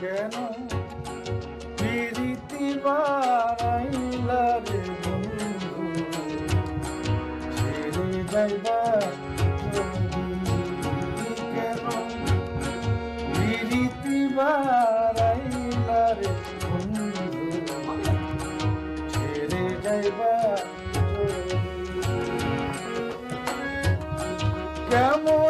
কেন প্রীতি বাড়াইলা বন্ধু। ছেড়ে যাইবা কেন? প্রীতি বাড়াইলা রে বন্ধু। ছেড়ে যাইবা কেমন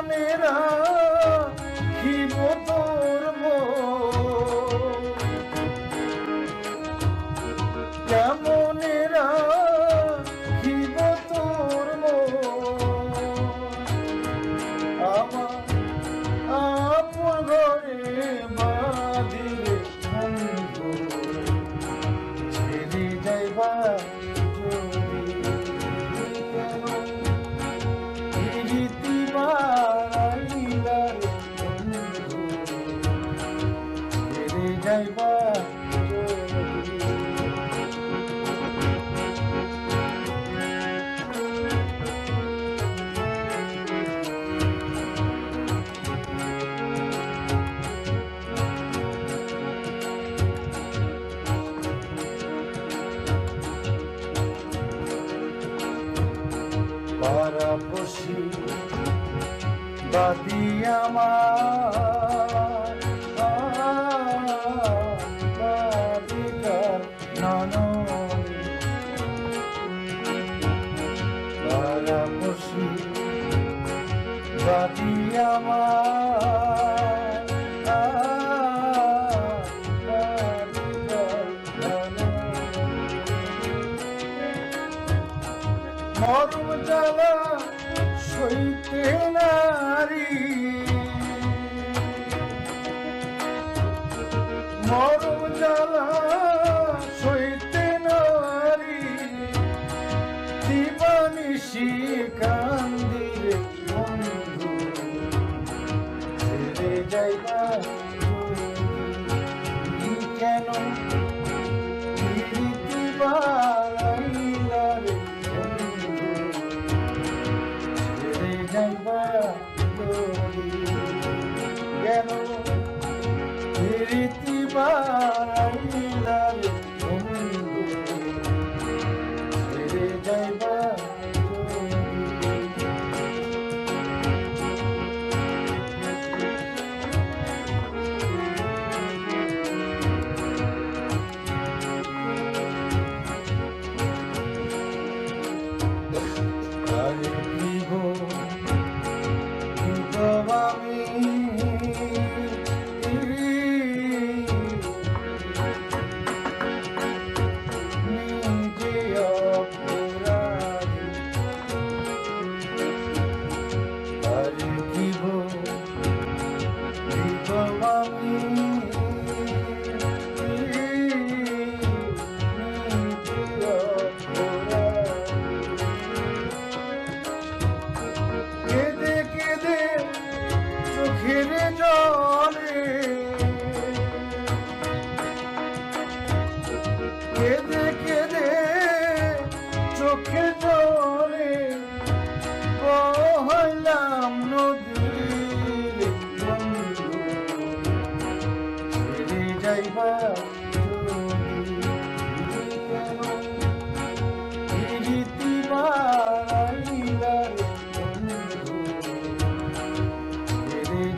যাইবা পারাপসি বাদি আমার। হইতে নারী? মরম জ্বালা সইতে নারী। দিবানিশি কান্দির বন্ধু ছেড়ে যাইবা। কেন রীতিবা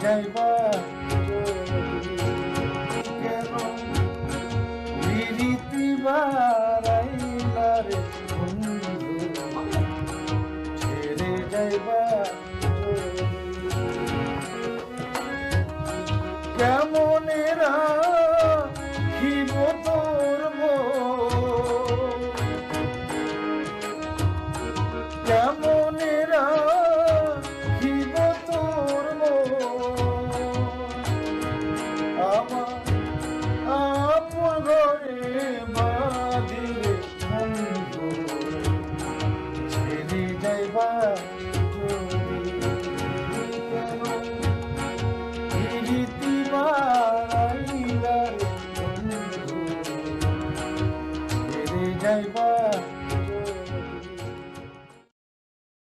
Jai Bharat.